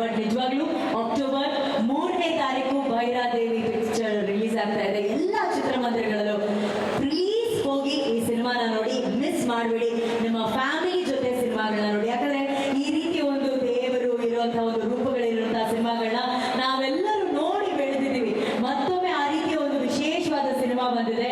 But ನಿಜವಾಗ್ಲೂ October ಮೂರನೇ ತಾರೀಕು ಭೈರಾದೇವಿ ಪಿಕ್ಚರ್ ರಿಲೀಸ್ ಆಗ್ತಾ ಇದೆ. ಎಲ್ಲ ಚಿತ್ರಮಂದಿರಗಳಲ್ಲೂ ಪ್ಲೀಸ್ ಹೋಗಿ ಈ ಸಿನಿಮಾನ ನೋಡಿ ಮಿಸ್ ಮಾಡಬೇಡಿ. ನಿಮ್ಮ ಫ್ಯಾಮಿಲಿ ಜೊತೆ ಸಿನಿಮಾಗಳನ್ನ ನೋಡಿ. ಯಾಕಂದ್ರೆ ಈ ರೀತಿ ಒಂದು ದೇವರು ಇರುವಂತಹ ಒಂದು ರೂಪಗಳಿರುವಂತಹ ಸಿನಿಮಾಗಳನ್ನ ನಾವೆಲ್ಲರೂ ನೋಡಿ ಬೆಳೆದಿದ್ದೀವಿ. ಮತ್ತೊಮ್ಮೆ ಆ ರೀತಿಯ ಒಂದು ವಿಶೇಷವಾದ ಸಿನಿಮಾ ಬಂದಿದೆ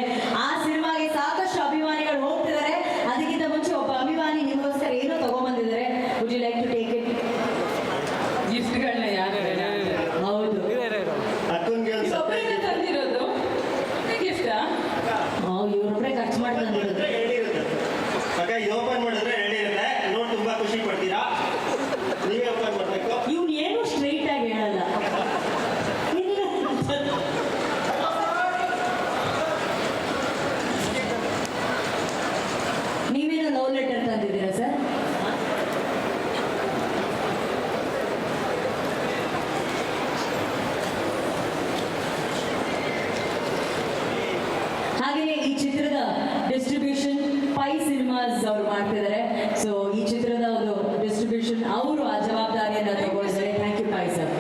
ಹಾಗೆಯೇ ಈ ಚಿತ್ರದ ಡಿಸ್ಟ್ರಿಬ್ಯೂಷನ್ ಪೈ ಸಿನಿಮಾಸ್ ಅವರು ಮಾಡ್ತಿದ್ದಾರೆ. ಸೊ ಈ ಚಿತ್ರದ ಒಂದು ಡಿಸ್ಟ್ರಿಬ್ಯೂಷನ್ ಅವರು ಆ ಜವಾಬ್ದಾರಿಯನ್ನು ತಗೊಳ್ತಾರೆ. ಥ್ಯಾಂಕ್ ಯು ಪೈ ಸರ್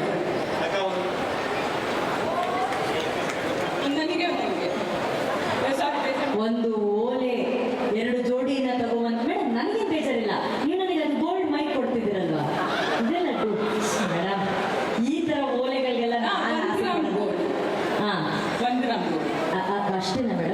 ಒಂದು ಓಲೆ ಎರಡು ಜೋಡಿನ ತಗೊಂಡ್ ಮೇಡಮ್ ನನಗೆ ಬೇಜಾರಿಲ್ಲ. ನೀವು ನನಗೆ ಅದು ಗೋಲ್ಡ್ ಮೈಕ್ ಕೊಡ್ತಿದ್ದೀರಲ್ವಾ? ಇದೆಲ್ಲ ಮೇಡಮ್ ಈ ತರ ಓಲೆಗಳಿಗೆಲ್ಲ ಹಾ ಅಷ್ಟೇನಾ ಮೇಡಮ್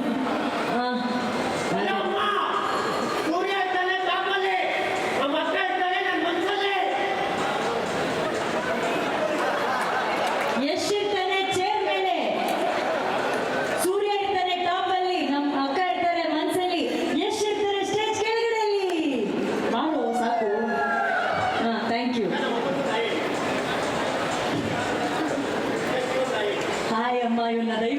உள்ளதை